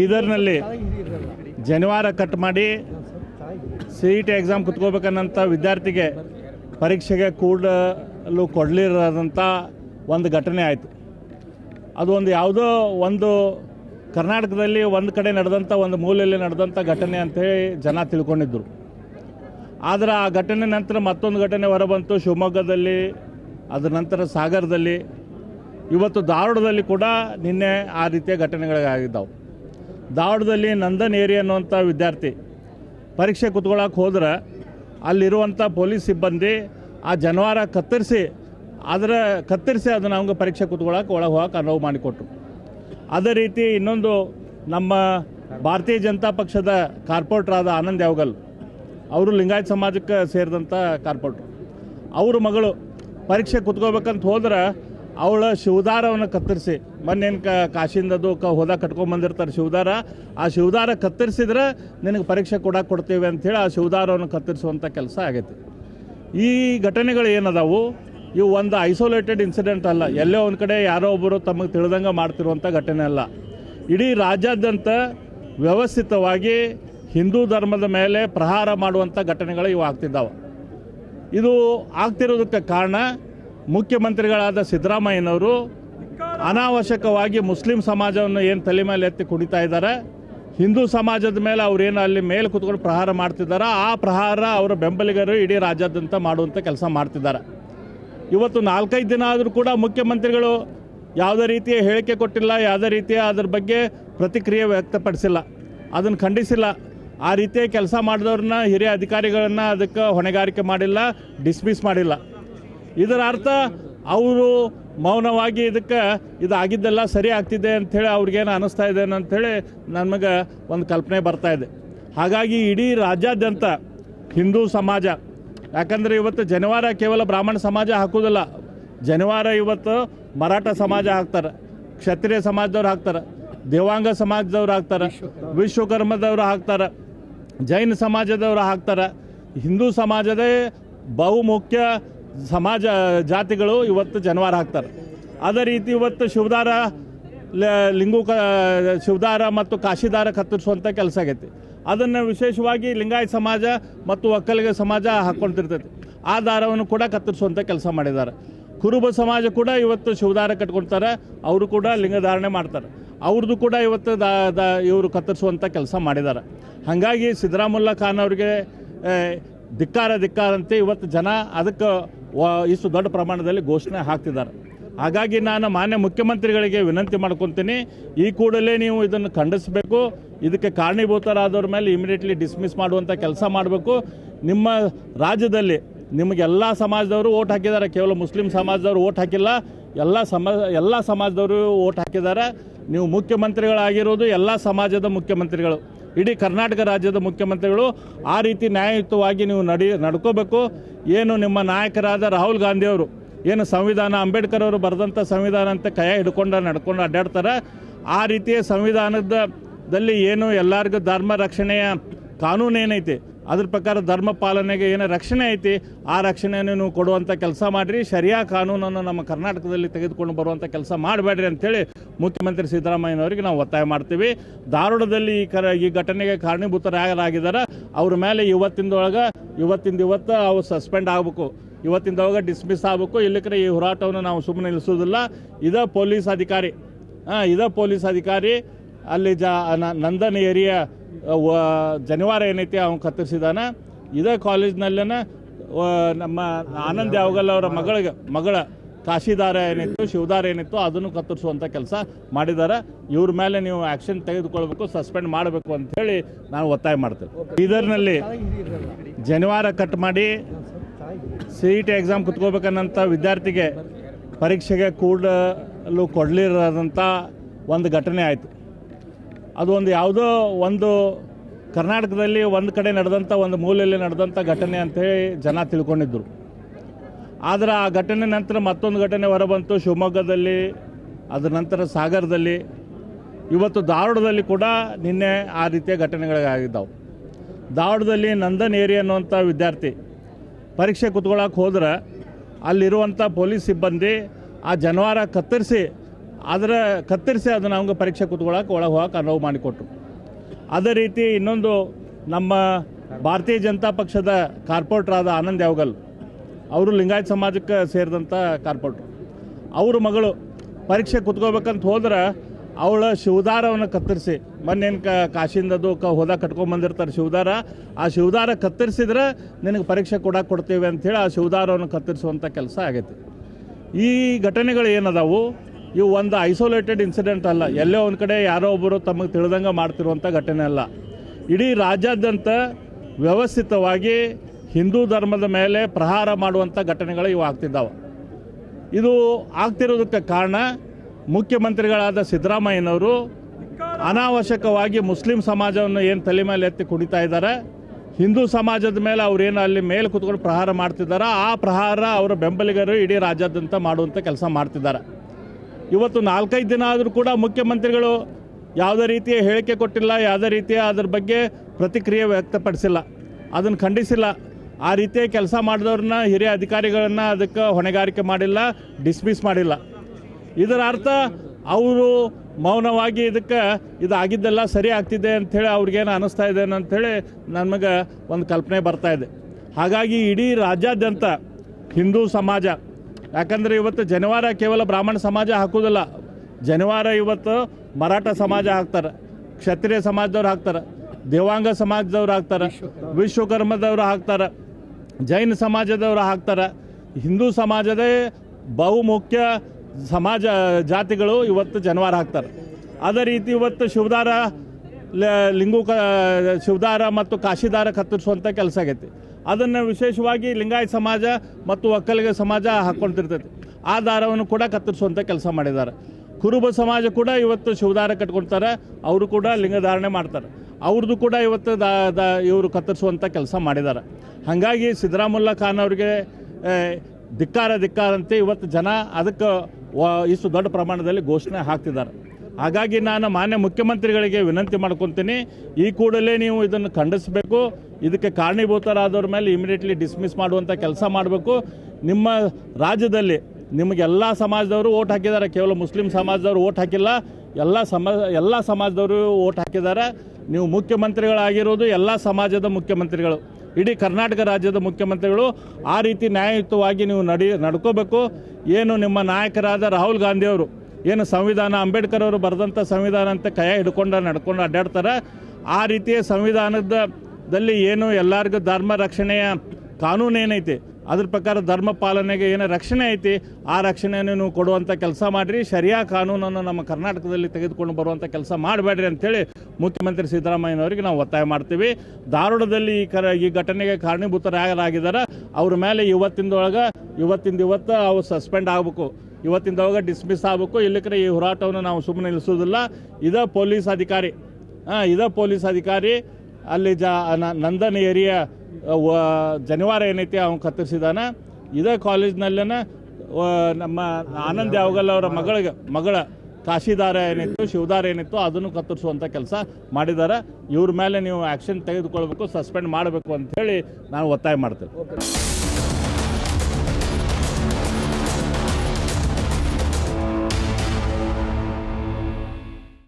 ಬೀದರ್ನಲ್ಲಿ ಜನಿವಾರ ಕಟ್ ಮಾಡಿ ಸಿ ಇ ಟಿ ಎಕ್ಸಾಮ್ ಕುತ್ಕೋಬೇಕನ್ನಂಥ ವಿದ್ಯಾರ್ಥಿಗೆ ಪರೀಕ್ಷೆಗೆ ಕೂಡಲು ಕೊಡಲಿರದಂಥ ಒಂದು ಘಟನೆ ಆಯಿತು. ಅದು ಒಂದು ಯಾವುದೋ ಒಂದು ಕರ್ನಾಟಕದಲ್ಲಿ ಒಂದು ಕಡೆ ನಡೆದಂಥ ಒಂದು ಮೂಲೆಯಲ್ಲಿ ನಡೆದಂಥ ಘಟನೆ ಅಂತೇಳಿ ಜನ ತಿಳ್ಕೊಂಡಿದ್ದರು ಆದರೆ ಆ ಘಟನೆ ನಂತರ ಮತ್ತೊಂದು ಘಟನೆ ಹೊರಬಂತು ಶಿವಮೊಗ್ಗದಲ್ಲಿ, ಅದರ ನಂತರ ಸಾಗರದಲ್ಲಿ. ಇವತ್ತು ಧಾರವಾಡದಲ್ಲಿ ಕೂಡ ನಿನ್ನೆ ಆ ರೀತಿಯ ಘಟನೆಗಳಾಗಿದ್ದಾವೆ. ಧಾರವಾಡದಲ್ಲಿ ನಂದನ್ ಏರಿ ಅನ್ನುವಂಥ ವಿದ್ಯಾರ್ಥಿ ಪರೀಕ್ಷೆ ಕುತ್ಕೊಳ್ಳೋಕೆ ಹೋದ್ರೆ ಅಲ್ಲಿರುವಂಥ ಪೊಲೀಸ್ ಸಿಬ್ಬಂದಿ ಆ ಜನವಾರ ಕತ್ತರಿಸಿ, ಅದರ ಕತ್ತರಿಸಿ ಅದನ್ನು ಅವಂಗೆ ಪರೀಕ್ಷೆ ಕುತ್ಕೊಳ್ಳೋಕೆ ಒಳಗೆ ಹೋಗಕ್ಕೆ ಅನುವು ಮಾಡಿಕೊಟ್ರು. ಅದೇ ರೀತಿ ಇನ್ನೊಂದು ನಮ್ಮ ಭಾರತೀಯ ಜನತಾ ಪಕ್ಷದ ಕಾರ್ಪೊರೇಟ್ರಾದ ಆನಂದ್ ಯಾವಗಲ್, ಅವರು ಲಿಂಗಾಯತ್ ಸಮಾಜಕ್ಕೆ ಸೇರಿದಂಥ ಕಾರ್ಪೊರೇಟ್ರು. ಅವ್ರ ಮಗಳು ಪರೀಕ್ಷೆ ಕುತ್ಕೋಬೇಕಂತ ಹೋದ್ರೆ ಅವಳ ಶಿವದಾರವನ್ನು ಕತ್ತರಿಸಿ ಮೊನ್ನೇನು ಕ ಕಾಶಿಂದದು ಕ, ಹೋದ ಕಟ್ಕೊಂಬಂದಿರ್ತಾರೆ ಶಿವದಾರ, ಆ ಶಿವದಾರ ಕತ್ತರಿಸಿದ್ರೆ ನಿನಗೆ ಪರೀಕ್ಷೆ ಕೊಡಕ್ಕೆ ಕೊಡ್ತೀವಿ ಅಂಥೇಳಿ ಆ ಶಿವದಾರವನ್ನು ಕತ್ತರಿಸುವಂಥ ಕೆಲಸ ಆಗೈತಿ. ಈ ಘಟನೆಗಳು ಏನದಾವು? ಇವು ಒಂದು ಐಸೋಲೇಟೆಡ್ ಇನ್ಸಿಡೆಂಟ್ ಅಲ್ಲ. ಎಲ್ಲೋ ಒಂದು ಕಡೆ ಯಾರೋ ಒಬ್ಬರು ತಮಗೆ ತಿಳಿದಂಗೆ ಮಾಡ್ತಿರುವಂಥ ಘಟನೆ ಅಲ್ಲ. ಇಡೀ ರಾಜ್ಯಾದ್ಯಂತ ವ್ಯವಸ್ಥಿತವಾಗಿ ಹಿಂದೂ ಧರ್ಮದ ಮೇಲೆ ಪ್ರಹಾರ ಮಾಡುವಂಥ ಘಟನೆಗಳು ಇವು ಆಗ್ತಿದ್ದಾವೆ. ಇದು ಆಗ್ತಿರೋದಕ್ಕೆ ಕಾರಣ ಮುಖ್ಯಮಂತ್ರಿಗಳಾದ ಸಿದ್ದರಾಮಯ್ಯನವರು ಅನಾವಶ್ಯಕವಾಗಿ ಮುಸ್ಲಿಂ ಸಮಾಜವನ್ನು ಏನು ತಲೆ ಮೇಲೆ ಎತ್ತಿ ಕುಣಿತಾ ಇದ್ದಾರೆ, ಹಿಂದೂ ಸಮಾಜದ ಮೇಲೆ ಅವರೇನು ಅಲ್ಲಿ ಮೇಲೆ ಕುತ್ಕೊಂಡು ಪ್ರಹಾರ ಮಾಡ್ತಿದ್ದಾರೆ, ಆ ಪ್ರಹಾರ ಅವರ ಬೆಂಬಲಿಗರು ಇಡೀ ರಾಜ್ಯಾದ್ಯಂತ ಮಾಡುವಂಥ ಕೆಲಸ ಮಾಡ್ತಿದ್ದಾರೆ. ಇವತ್ತು ನಾಲ್ಕೈದು ದಿನ ಆದರೂ ಕೂಡ ಮುಖ್ಯಮಂತ್ರಿಗಳು ಯಾವುದೇ ರೀತಿಯ ಹೇಳಿಕೆ ಕೊಟ್ಟಿಲ್ಲ, ಯಾವುದೇ ರೀತಿಯ ಅದ್ರ ಬಗ್ಗೆ ಪ್ರತಿಕ್ರಿಯೆ ವ್ಯಕ್ತಪಡಿಸಿಲ್ಲ. ಅದನ್ನು ಖಂಡಿಸಿಲ್ಲ. ಆ ರೀತಿಯ ಕೆಲಸ ಮಾಡಿದವ್ರನ್ನ, ಹಿರಿಯ ಅಧಿಕಾರಿಗಳನ್ನ ಅದಕ್ಕೆ ಹೊಣೆಗಾರಿಕೆ ಮಾಡಿಲ್ಲ ಡಿಸ್ಮಿಸ್ ಮಾಡಿಲ್ಲ. ಇದರ ಅರ್ಥ ಅವರು ಮೌನವಾಗಿ ಇದಕ್ಕೆ ಇದು ಆಗಿದ್ದೆಲ್ಲ ಸರಿ ಆಗ್ತಿದೆ ಅಂಥೇಳಿ ಅವ್ರಿಗೇನು ಅನ್ನಿಸ್ತಾ ಇದೆ ಅಂಥೇಳಿ ನಮಗೆ ಒಂದು ಕಲ್ಪನೆ ಬರ್ತಾ ಇದೆ. ಹಾಗಾಗಿ ಇಡೀ ರಾಜ್ಯಾದ್ಯಂತ ಹಿಂದೂ ಸಮಾಜ, ಯಾಕಂದರೆ ಇವತ್ತು ಜನವಾರ ಕೇವಲ ಬ್ರಾಹ್ಮಣ ಸಮಾಜ ಹಾಕೋದಿಲ್ಲ ಜನವಾರ ಇವತ್ತು ಮರಾಠ ಸಮಾಜ ಹಾಕ್ತಾರೆ, ಕ್ಷತ್ರಿಯ ಸಮಾಜದವ್ರು ಹಾಕ್ತಾರೆ, ದೇವಾಂಗ ಸಮಾಜದವ್ರು ಹಾಕ್ತಾರೆ, ವಿಶ್ವಕರ್ಮದವ್ರು ಹಾಕ್ತಾರೆ, ಜೈನ ಸಮಾಜದವರು ಹಾಕ್ತಾರೆ. ಹಿಂದೂ ಸಮಾಜದೇ ಬಹುಮುಖ್ಯ ಸಮಾಜ ಜಾತಿಗಳು ಇವತ್ತು ಜನವಾರ ಹಾಕ್ತಾರೆ ಅದೇ ರೀತಿ ಇವತ್ತು ಶಿವದಾರ ಲಿಂಗು ಕ, ಶಿವದಾರ ಮತ್ತು ಕಾಶಿದಾರ ಕತ್ತರಿಸುವಂಥ ಕೆಲಸ ಆಗೈತಿ. ಅದನ್ನು ವಿಶೇಷವಾಗಿ ಲಿಂಗಾಯತ ಸಮಾಜ ಮತ್ತು ಒಕ್ಕಲಿಗ ಸಮಾಜ ಹಾಕ್ಕೊಳ್ತಿರ್ತೈತಿ ಆ ದಾರವನ್ನು ಕೂಡ ಕತ್ತರಿಸುವಂಥ ಕೆಲಸ ಮಾಡಿದ್ದಾರೆ. ಕುರುಬ ಸಮಾಜ ಕೂಡ ಇವತ್ತು ಶಿವದಾರ ಕಟ್ಕೊಳ್ತಾರೆ, ಅವರು ಕೂಡ ಲಿಂಗಧಾರಣೆ ಮಾಡ್ತಾರೆ. ಅವ್ರದ್ದು ಕೂಡ ಇವತ್ತು ದಾ ಇವರು ಕತ್ತರಿಸುವಂಥ ಕೆಲಸ ಮಾಡಿದ್ದಾರೆ. ಹಾಗಾಗಿ ಸಿದ್ದರಾಮುಲ್ಲಾ ಖಾನ್ ಅವರಿಗೆ ಧಿಕ್ಕಾರ ಧಿಕ್ಕಾರಂತೆ ಇವತ್ತು ಜನ ಅದಕ್ಕೆ ಇಷ್ಟು ದೊಡ್ಡ ಪ್ರಮಾಣದಲ್ಲಿ ಘೋಷಣೆ ಹಾಕ್ತಿದ್ದಾರೆ. ಹಾಗಾಗಿ ನಾನು ಮಾನ್ಯ ಮುಖ್ಯಮಂತ್ರಿಗಳಿಗೆ ವಿನಂತಿ ಮಾಡ್ಕೊತೀನಿ, ಈ ಕೂಡಲೇ ನೀವು ಇದನ್ನು ಖಂಡಿಸಬೇಕು, ಇದಕ್ಕೆ ಕಾರಣೀಭೂತರಾದವ್ರ ಮೇಲೆ ಇಮಿಡಿಯೇಟ್ಲಿ ಡಿಸ್ಮಿಸ್ ಮಾಡುವಂಥ ಕೆಲಸ ಮಾಡಬೇಕು. ನಿಮ್ಮ ರಾಜ್ಯದಲ್ಲಿ ನಿಮಗೆಲ್ಲ ಸಮಾಜದವರು ಓಟ್ ಹಾಕಿದ್ದಾರೆ, ಕೇವಲ ಮುಸ್ಲಿಂ ಸಮಾಜದವರು ಓಟ್ ಹಾಕಿಲ್ಲ, ಎಲ್ಲ ಸಮಾಜ ಎಲ್ಲ ಸಮಾಜದವರು ಓಟ್ ಹಾಕಿದ್ದಾರೆ. ನೀವು ಮುಖ್ಯಮಂತ್ರಿಗಳಾಗಿರೋದು ಎಲ್ಲ ಸಮಾಜದ ಮುಖ್ಯಮಂತ್ರಿಗಳು. ಇಡೀ ಕರ್ನಾಟಕ ರಾಜ್ಯದ ಮುಖ್ಯಮಂತ್ರಿಗಳು ಆ ರೀತಿ ನ್ಯಾಯಯುತವಾಗಿ ನೀವು ನಡಿ ನಡ್ಕೋಬೇಕು. ಏನು ನಿಮ್ಮ ನಾಯಕರಾದ ರಾಹುಲ್ ಗಾಂಧಿಯವರು, ಏನು ಸಂವಿಧಾನ, ಅಂಬೇಡ್ಕರ್ ಅವರು ಬರೆದಂಥ ಸಂವಿಧಾನ ಅಂತ ಕೈ ಹಿಡ್ಕೊಂಡು ನಡ್ಕೊಂಡು ಅಡ್ಡಾಡ್ತಾರೆ. ಆ ರೀತಿಯ ಸಂವಿಧಾನದಲ್ಲಿ ಏನು ಎಲ್ಲರಿಗೂ ಧರ್ಮ ರಕ್ಷಣೆಯ ಕಾನೂನು ಏನೈತಿ? ಅದ್ರ ಪ್ರಕಾರ ಧರ್ಮ ಪಾಲನೆಗೆ ಏನು ರಕ್ಷಣೆ ಐತಿ, ಆ ರಕ್ಷಣೆಯನ್ನು ನೀವು ಕೊಡುವಂಥ ಕೆಲಸ ಮಾಡಿರಿ. ಶರಿಯಾ ಕಾನೂನನ್ನು ನಮ್ಮ ಕರ್ನಾಟಕದಲ್ಲಿ ತೆಗೆದುಕೊಂಡು ಬರುವಂಥ ಕೆಲಸ ಮಾಡಬೇಡ್ರಿ ಅಂತೇಳಿ ಮುಖ್ಯಮಂತ್ರಿ ಸಿದ್ದರಾಮಯ್ಯನವರಿಗೆ ನಾವು ಒತ್ತಾಯ ಮಾಡ್ತೀವಿ. ಧಾರವಾಡದಲ್ಲಿ ಈ ಕರ, ಈ ಘಟನೆಗೆ ಕಾರಣೀಭೂತರಾಗಿದ್ದಾರೆ. ಅವ್ರ ಮೇಲೆ ಇವತ್ತಿನದೊಳಗೆ, ಇವತ್ತಿಂದ ಇವತ್ತು ಅವು ಸಸ್ಪೆಂಡ್ ಆಗಬೇಕು. ಇವತ್ತಿಂದೊಳಗೆ ಡಿಸ್ಮಿಸ್ ಆಗಬೇಕು. ಇಲ್ಲಕ್ರೆ ಈ ಹೋರಾಟವನ್ನು ನಾವು ಸುಮ್ಮನೆ ನಿಲ್ಲಿಸೋದಿಲ್ಲ. ಇದೇ ಪೊಲೀಸ್ ಅಧಿಕಾರಿ ಹಾಂ ಇದೇ ಪೊಲೀಸ್ ಅಧಿಕಾರಿ, ಅಲ್ಲಿ ಜ ನಂದನ್ ಏರಿಯ ಜನಿವಾರ ಏನೈತಿ ಅವ್ನು ಕತ್ತರಿಸಿದಾನ. ಇದೇ ಕಾಲೇಜ್ನಲ್ಲೇ ನಮ್ಮ ಆನಂದ್ ಯಾವಗಲ್ ಅವರ ಮಗಳಿಗೆ, ಮಗಳ ಕಾಶಿದಾರ ಏನಿತ್ತು, ಶಿವದಾರ ಏನಿತ್ತು, ಅದನ್ನು ಕತ್ತರಿಸುವಂಥ ಕೆಲಸ ಮಾಡಿದ್ದಾರೆ ಇವ್ರ ಮೇಲೆ ನೀವು ಆ್ಯಕ್ಷನ್ ತೆಗೆದುಕೊಳ್ಬೇಕು ಸಸ್ಪೆಂಡ್ ಮಾಡಬೇಕು ಅಂತ ಹೇಳಿ ನಾನು ಒತ್ತಾಯ ಮಾಡ್ತೇನೆ ಬೀದರ್ನಲ್ಲಿ ಜನಿವಾರ ಕಟ್ ಮಾಡಿ ಸಿ ಇ ಟಿ ಎಕ್ಸಾಮ್ ಕುತ್ಕೋಬೇಕನ್ನಂಥ ವಿದ್ಯಾರ್ಥಿಗೆ ಪರೀಕ್ಷೆಗೆ ಕೂಡಲು ಕೊಡಲಿರದಂಥ ಒಂದು ಘಟನೆ ಆಯಿತು. ಅದು ಒಂದು ಯಾವುದೋ ಒಂದು ಕರ್ನಾಟಕದಲ್ಲಿ ಒಂದು ಕಡೆ ನಡೆದಂಥ ಒಂದು ಮೂಲೆಯಲ್ಲಿ ನಡೆದಂಥ ಘಟನೆ ಅಂಥೇಳಿ ಜನ ತಿಳ್ಕೊಂಡಿದ್ದರು ಆದರೆ ಆ ಘಟನೆ ನಂತರ ಮತ್ತೊಂದು ಘಟನೆ ಹೊರಬಂತು, ಶಿವಮೊಗ್ಗದಲ್ಲಿ, ಅದರ ನಂತರ ಸಾಗರದಲ್ಲಿ. ಇವತ್ತು ಧಾರವಾಡದಲ್ಲಿ ಕೂಡ ನಿನ್ನೆ ಆ ರೀತಿಯ ಘಟನೆಗಳಾಗಿದ್ದಾವೆ. ಧಾರವಾಡದಲ್ಲಿ ನಂದನ್ ಏರಿ ಅನ್ನುವಂಥ ವಿದ್ಯಾರ್ಥಿ ಪರೀಕ್ಷೆ ಕುತ್ಕೊಳ್ಳೋಕೆ ಹೋದ್ರೆ ಅಲ್ಲಿರುವಂಥ ಪೊಲೀಸ್ ಸಿಬ್ಬಂದಿ ಆ ಜನವಾರ ಕತ್ತರಿಸಿ ಅದರ ಕತ್ತರಿಸಿ ಅದನ್ನು ಅವಂಗೆ ಪರೀಕ್ಷೆ ಕೂತ್ಕೊಳ್ಳೋಕೆ ಒಳಗೆ ಹೋಗಕ್ಕೆ ಅನುವು ಮಾಡಿಕೊಟ್ರು. ಅದೇ ರೀತಿ ಇನ್ನೊಂದು ನಮ್ಮ ಭಾರತೀಯ ಜನತಾ ಪಕ್ಷದ ಕಾರ್ಪೊರೇಟ್ರಾದ ಆನಂದ್ ಯಾವಗಲ್, ಅವರು ಲಿಂಗಾಯತ್ ಸಮಾಜಕ್ಕೆ ಸೇರಿದಂಥ ಕಾರ್ಪೊರೇಟ್ರು. ಅವ್ರ ಮಗಳು ಪರೀಕ್ಷೆ ಕುತ್ಕೋಬೇಕಂತ ಹೋದ್ರೆ ಅವಳ ಶಿವದಾರವನ್ನು ಕತ್ತರಿಸಿ ಮೊನ್ನೇನು ಕ ಕಾಶಿಂದದು ಕ ಹೋದ ಕಟ್ಕೊಂಡ್ಬಂದಿರ್ತಾರೆ ಶಿವದಾರ, ಆ ಶಿವದಾರ ಕತ್ತರಿಸಿದ್ರೆ ನಿನಗೆ ಪರೀಕ್ಷೆ ಕೊಡಕ್ಕೆ ಕೊಡ್ತೀವಿ ಅಂಥೇಳಿ ಆ ಶಿವದಾರವನ್ನು ಕತ್ತರಿಸುವಂಥ ಕೆಲಸ ಆಗೈತಿ. ಈ ಘಟನೆಗಳು ಏನದಾವು ಇವು ಒಂದು ಐಸೋಲೇಟೆಡ್ ಇನ್ಸಿಡೆಂಟ್ ಅಲ್ಲ. ಎಲ್ಲೋ ಒಂದು ಕಡೆ ಯಾರೋ ಒಬ್ಬರು ತಮಗೆ ತಿಳಿದಂಗೆ ಮಾಡ್ತಿರುವಂಥ ಘಟನೆ ಅಲ್ಲ. ಇಡೀ ರಾಜ್ಯಾದ್ಯಂತ ವ್ಯವಸ್ಥಿತವಾಗಿ ಹಿಂದೂ ಧರ್ಮದ ಮೇಲೆ ಪ್ರಹಾರ ಮಾಡುವಂಥ ಘಟನೆಗಳು ಇವು ಆಗ್ತಿದ್ದಾವೆ. ಇದು ಆಗ್ತಿರೋದಕ್ಕೆ ಕಾರಣ ಮುಖ್ಯಮಂತ್ರಿಗಳಾದ ಸಿದ್ದರಾಮಯ್ಯನವರು ಅನಾವಶ್ಯಕವಾಗಿ ಮುಸ್ಲಿಂ ಸಮಾಜವನ್ನು ಏನು ತಲೆ ಮೇಲೆ ಎತ್ತಿ ಕುಣಿತಾ ಇದ್ದಾರೆ, ಹಿಂದೂ ಸಮಾಜದ ಮೇಲೆ ಅವ್ರೇನು ಅಲ್ಲಿ ಮೇಲೆ ಕುತ್ಕೊಂಡು ಪ್ರಹಾರ ಮಾಡ್ತಿದ್ದಾರೆ, ಆ ಪ್ರಹಾರ ಅವರ ಬೆಂಬಲಿಗರು ಇಡೀ ರಾಜ್ಯಾದ್ಯಂತ ಮಾಡುವಂಥ ಕೆಲಸ ಮಾಡ್ತಿದ್ದಾರೆ. ಇವತ್ತು ನಾಲ್ಕೈದು ದಿನ ಆದರೂ ಕೂಡ ಮುಖ್ಯಮಂತ್ರಿಗಳು ಯಾವುದೇ ರೀತಿಯ ಹೇಳಿಕೆ ಕೊಟ್ಟಿಲ್ಲ, ಯಾವುದೇ ರೀತಿಯ ಅದ್ರ ಬಗ್ಗೆ ಪ್ರತಿಕ್ರಿಯೆ ವ್ಯಕ್ತಪಡಿಸಿಲ್ಲ. ಅದನ್ನು ಖಂಡಿಸಿಲ್ಲ. ಆ ರೀತಿಯ ಕೆಲಸ ಮಾಡಿದವ್ರನ್ನ, ಹಿರಿಯ ಅಧಿಕಾರಿಗಳನ್ನ ಅದಕ್ಕೆ ಹೊಣೆಗಾರಿಕೆ ಮಾಡಿಲ್ಲ, ಡಿಸ್ಮಿಸ್ ಮಾಡಿಲ್ಲ. ಇದರ ಅರ್ಥ ಅವರು ಮೌನವಾಗಿ ಇದಕ್ಕೆ ಇದು ಆಗಿದ್ದೆಲ್ಲ ಸರಿ ಆಗ್ತಿದೆ ಅಂಥೇಳಿ ಅವ್ರಿಗೇನು ಅನ್ನಿಸ್ತಾ ಇದೆ ಅಂಥೇಳಿ ನಮಗೆ ಒಂದು ಕಲ್ಪನೆ ಬರ್ತಾ ಇದೆ. ಹಾಗಾಗಿ ಇಡೀ ರಾಜ್ಯಾದ್ಯಂತ ಹಿಂದೂ ಸಮಾಜ ಯಾಕಂದರೆ ಇವತ್ತು ಜನವಾರ ಕೇವಲ ಬ್ರಾಹ್ಮಣ ಸಮಾಜ ಹಾಕೋದಿಲ್ಲ ಜನವಾರ ಇವತ್ತು ಮರಾಠ ಸಮಾಜ ಹಾಕ್ತಾರೆ. ಕ್ಷತ್ರಿಯ ಸಮಾಜದವ್ರು ಹಾಕ್ತಾರೆ. ದೇವಾಂಗ ಸಮಾಜದವ್ರು ಹಾಕ್ತಾರೆ. ವಿಶ್ವಕರ್ಮದವ್ರು ಹಾಕ್ತಾರೆ. ಜೈನ ಸಮಾಜದವರು ಹಾಕ್ತಾರೆ. ಹಿಂದೂ ಸಮಾಜದೇ ಬಹುಮುಖ್ಯ ಸಮಾಜ, ಜಾತಿಗಳು ಇವತ್ತು ಜನವಾರ ಹಾಕ್ತಾರೆ. ಅದೇ ರೀತಿ ಇವತ್ತು ಶಿವದಾರ ಲಿಂಗು ಕ, ಶಿವದಾರ ಮತ್ತು ಕಾಶಿದಾರ ಕತ್ತರಿಸುವಂಥ ಕೆಲಸ ಆಗೈತಿ. ಅದನ್ನು ವಿಶೇಷವಾಗಿ ಲಿಂಗಾಯತ ಸಮಾಜ ಮತ್ತು ಒಕ್ಕಲಿಗ ಸಮಾಜ ಹಾಕ್ಕೊಳ್ತಿರ್ತೈತಿ. ಆ ದಾರವನ್ನು ಕೂಡ ಕತ್ತರಿಸುವಂಥ ಕೆಲಸ ಮಾಡಿದ್ದಾರೆ. ಕುರುಬ ಸಮಾಜ ಕೂಡ ಇವತ್ತು ಶಿವದಾರ ಕಟ್ಕೊಳ್ತಾರೆ, ಅವರು ಕೂಡ ಲಿಂಗಧಾರಣೆ ಮಾಡ್ತಾರೆ. ಅವ್ರದ್ದು ಕೂಡ ಇವತ್ತು ದಾ ಇವರು ಕತ್ತರಿಸುವಂಥ ಕೆಲಸ ಮಾಡಿದ್ದಾರೆ. ಹಾಗಾಗಿ ಸಿದ್ದರಾಮುಲ್ಲಾ ಖಾನ್ ಅವರಿಗೆ ಧಿಕ್ಕಾರ ಧಿಕ್ಕಾರ ಅಂತ ಇವತ್ತು ಜನ ಅದಕ್ಕೆ ಇಷ್ಟು ದೊಡ್ಡ ಪ್ರಮಾಣದಲ್ಲಿ ಘೋಷಣೆ ಹಾಕ್ತಿದ್ದಾರೆ. ಹಾಗಾಗಿ ನಾನು ಮಾನ್ಯ ಮುಖ್ಯಮಂತ್ರಿಗಳಿಗೆ ವಿನಂತಿ ಮಾಡ್ಕೊತೀನಿ, ಈ ಕೂಡಲೇ ನೀವು ಇದನ್ನು ಖಂಡಿಸಬೇಕು. ಇದಕ್ಕೆ ಕಾರಣೀಭೂತರಾದವ್ರ ಮೇಲೆ ಇಮಿಡಿಯೇಟ್ಲಿ ಡಿಸ್ಮಿಸ್ ಮಾಡುವಂಥ ಕೆಲಸ ಮಾಡಬೇಕು. ನಿಮ್ಮ ರಾಜ್ಯದಲ್ಲಿ ನಿಮಗೆಲ್ಲ ಸಮಾಜದವರು ಓಟ್ ಹಾಕಿದ್ದಾರೆ, ಕೇವಲ ಮುಸ್ಲಿಂ ಸಮಾಜದವರು ಓಟ್ ಹಾಕಿಲ್ಲ, ಎಲ್ಲ ಸಮ, ಎಲ್ಲ ಸಮಾಜದವರು ಓಟ್ ಹಾಕಿದ್ದಾರೆ. ನೀವು ಮುಖ್ಯಮಂತ್ರಿಗಳಾಗಿರೋದು ಎಲ್ಲ ಸಮಾಜದ ಮುಖ್ಯಮಂತ್ರಿಗಳು, ಇಡೀ ಕರ್ನಾಟಕ ರಾಜ್ಯದ ಮುಖ್ಯಮಂತ್ರಿಗಳು. ಆ ರೀತಿ ನ್ಯಾಯಯುತವಾಗಿ ನೀವು ನಡಿ, ನಡ್ಕೋಬೇಕು. ಏನು ನಿಮ್ಮ ನಾಯಕರಾದ ರಾಹುಲ್ ಗಾಂಧಿಯವರು ಏನು ಸಂವಿಧಾನ, ಅಂಬೇಡ್ಕರ್ ಅವರು ಬರೆದಂಥ ಸಂವಿಧಾನ ಅಂತ ಕೈ ಹಿಡ್ಕೊಂಡು ನಡ್ಕೊಂಡು ಅಡ್ಡಾಡ್ತಾರೆ. ಆ ರೀತಿಯ ಸಂವಿಧಾನದಲ್ಲಿ ಏನು ಎಲ್ಲರಿಗೂ ಧರ್ಮ ರಕ್ಷಣೆಯ ಕಾನೂನು ಏನೈತಿ, ಅದ್ರ ಪ್ರಕಾರ ಧರ್ಮ ಪಾಲನೆಗೆ ಏನು ರಕ್ಷಣೆ ಐತಿ, ಆ ರಕ್ಷಣೆಯನ್ನು ನೀವು ಕೊಡುವಂಥ ಕೆಲಸ ಮಾಡಿರಿ, ಶರಿಯಾ ಕಾನೂನನ್ನು ನಮ್ಮ ಕರ್ನಾಟಕದಲ್ಲಿ ತೆಗೆದುಕೊಂಡು ಬರುವಂಥ ಕೆಲಸ ಮಾಡಬೇಡ್ರಿ ಅಂತೇಳಿ ಮುಖ್ಯಮಂತ್ರಿ ಸಿದ್ದರಾಮಯ್ಯನವರಿಗೆ ನಾವು ಒತ್ತಾಯ ಮಾಡ್ತೀವಿ. ಧಾರವಾಡದಲ್ಲಿ ಈ ಕರ, ಈ ಘಟನೆಗೆ ಕಾರಣೀಭೂತರಾಗಿದ್ದಾರೆ ಅವ್ರ ಮೇಲೆ ಇವತ್ತಿಂದೊಳಗೆ, ಇವತ್ತಿಂದ ಇವತ್ತು ಅವು ಸಸ್ಪೆಂಡ್ ಆಗಬೇಕು. ಇವತ್ತಿಂದವಾಗ ಡಿಸ್ಮಿಸ್ ಆಗಬೇಕು. ಇಲ್ಲಕ್ರೆ ಈ ಹೋರಾಟವನ್ನು ನಾವು ಸುಮ್ಮನೆ ನಿಲ್ಲಿಸೋದಿಲ್ಲ. ಇದೇ ಪೊಲೀಸ್ ಅಧಿಕಾರಿ ಹಾಂ ಇದೇ ಪೊಲೀಸ್ ಅಧಿಕಾರಿ, ಅಲ್ಲಿ ಜ ನಂದನ್ ಏರಿಯಾ ಜನಿವಾರ ಏನೈತಿ ಅವನು ಕತ್ತರಿಸಿದಾನ. ಇದೇ ಕಾಲೇಜ್ನಲ್ಲೇನ ನಮ್ಮ ಆನಂದ್ ಯಾವಗಲ್ ಅವರ ಮಗಳಿಗೆ ಮಗಳ ಕಾಶಿದಾರ ಏನಿತ್ತು, ಶಿವದಾರ ಏನಿತ್ತು, ಅದನ್ನು ಕತ್ತರಿಸುವಂಥ ಕೆಲಸ ಮಾಡಿದ್ದಾರೆ ಇವ್ರ ಮೇಲೆ ನೀವು ಆ್ಯಕ್ಷನ್ ತೆಗೆದುಕೊಳ್ಬೇಕು ಸಸ್ಪೆಂಡ್ ಮಾಡಬೇಕು ಅಂತ ಹೇಳಿ ನಾನು ಒತ್ತಾಯ ಮಾಡ್ತೇವೆ.